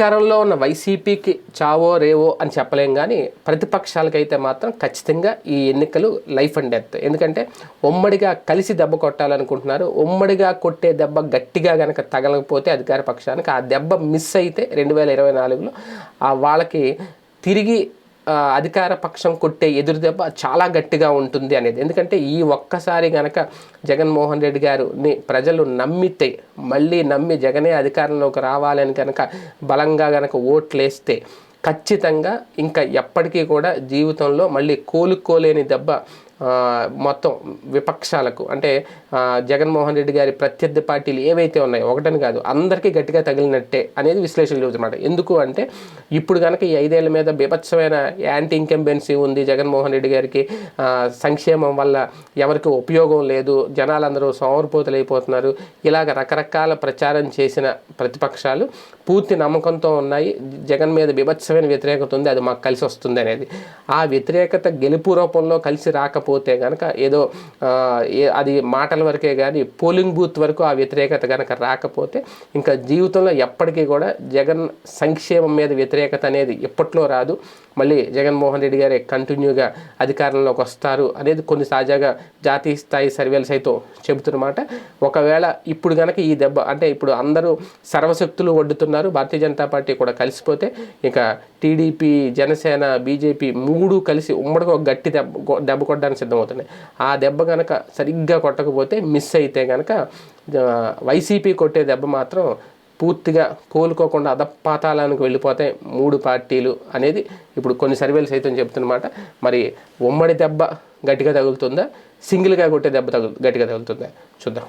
అధికారంలో ఉన్న వైసీపీకి చావో రేవో అని చెప్పలేం కానీ ప్రతిపక్షాలకైతే మాత్రం ఖచ్చితంగా ఈ ఎన్నికలు లైఫ్ అండ్ డెత్. ఎందుకంటే ఉమ్మడిగా కలిసి దెబ్బ కొట్టాలనుకుంటున్నారు. ఉమ్మడిగా కొట్టే దెబ్బ గట్టిగా కనుక తగలకపోతే అధికార పక్షానికి ఆ దెబ్బ మిస్ అయితే రెండు వేల ఇరవై నాలుగులో ఆ వాళ్ళకి తిరిగి అధికార పక్షం కొట్టే ఎదురుదెబ్బ చాలా గట్టిగా ఉంటుంది అనేది. ఎందుకంటే ఈ ఒక్కసారి గనక జగన్మోహన్ రెడ్డి గారుని ప్రజలు నమ్మితే మళ్ళీ నమ్మి జగనే అధికారంలోకి రావాలని కనుక బలంగా గనక ఓట్లేస్తే ఖచ్చితంగా ఇంకా ఎప్పటికీ కూడా జీవితంలో మళ్ళీ కోలుకోలేని దెబ్బ మొత్తం విపక్షాలకు అంటే జగన్మోహన్ రెడ్డి గారి ప్రత్యర్థి పార్టీలు ఏవైతే ఉన్నాయో ఒకటని కాదు అందరికీ గట్టిగా తగిలినట్టే అనేది విశ్లేషణ చెబుతున్నమాట. ఎందుకు అంటే ఇప్పుడు కనుక ఈ ఐదేళ్ళ మీద బీభత్సమైన యాంటీ ఇంకంబెన్సీ ఉంది జగన్మోహన్ రెడ్డి గారికి సంక్షేమం వల్ల ఎవరికి ఉపయోగం లేదు జనాలందరూ సోమరిపోతులైపోతున్నారు ఇలాగ రకరకాల ప్రచారం చేసిన ప్రతిపక్షాలు పూర్తి నమ్మకంతో ఉన్నాయి జగన్ మీద బీభత్సమైన వ్యతిరేకత ఉంది అది మాకు కలిసి వస్తుంది అనేది. ఆ వ్యతిరేకత గెలుపు రూపంలో కలిసి రాకపోతే పోతే కనుక ఏదో అది మాటల వరకే కానీ పోలింగ్ బూత్ వరకు ఆ వ్యతిరేకత కనుక రాకపోతే ఇంకా జీవితంలో ఎప్పటికీ కూడా జగన్ సంక్షేమం మీద వ్యతిరేకత అనేది ఎప్పట్లో రాదు. మళ్ళీ జగన్మోహన్ రెడ్డి గారే కంటిన్యూగా అధికారంలోకి వస్తారు అనేది కొన్ని తాజాగా జాతీయ స్థాయి సర్వేలు సైతం చెబుతున్నమాట ఒకవేళ ఇప్పుడు కనుక ఈ దెబ్బ అంటే ఇప్పుడు అందరూ సర్వశక్తులు వడ్డుతున్నారు భారతీయ జనతా పార్టీ కూడా కలిసిపోతే ఇక టీడీపీ జనసేన బీజేపీ మూడు కలిసి ఉమ్మడిగా ఒక గట్టి దెబ్బ దెబ్బ కొట్టడానికి సిద్ధమవుతున్నాయి. ఆ దెబ్బ కనుక సరిగ్గా కొట్టకపోతే మిస్ అయితే కనుక వైసీపీ కొట్టే దెబ్బ మాత్రం పూర్తిగా కోలుకోకుండా అధపాతాలానికి వెళ్ళిపోతే మూడు పార్టీలు అనేది ఇప్పుడు కొన్ని సర్వేలు సైతం చెప్తున్నమాట మరి ఉమ్మడి దెబ్బ గట్టిగా తగులుతుందా? సింగిల్గా కొట్టే దెబ్బ తగులు గట్టిగా తగులుతుందా? చూద్దాం.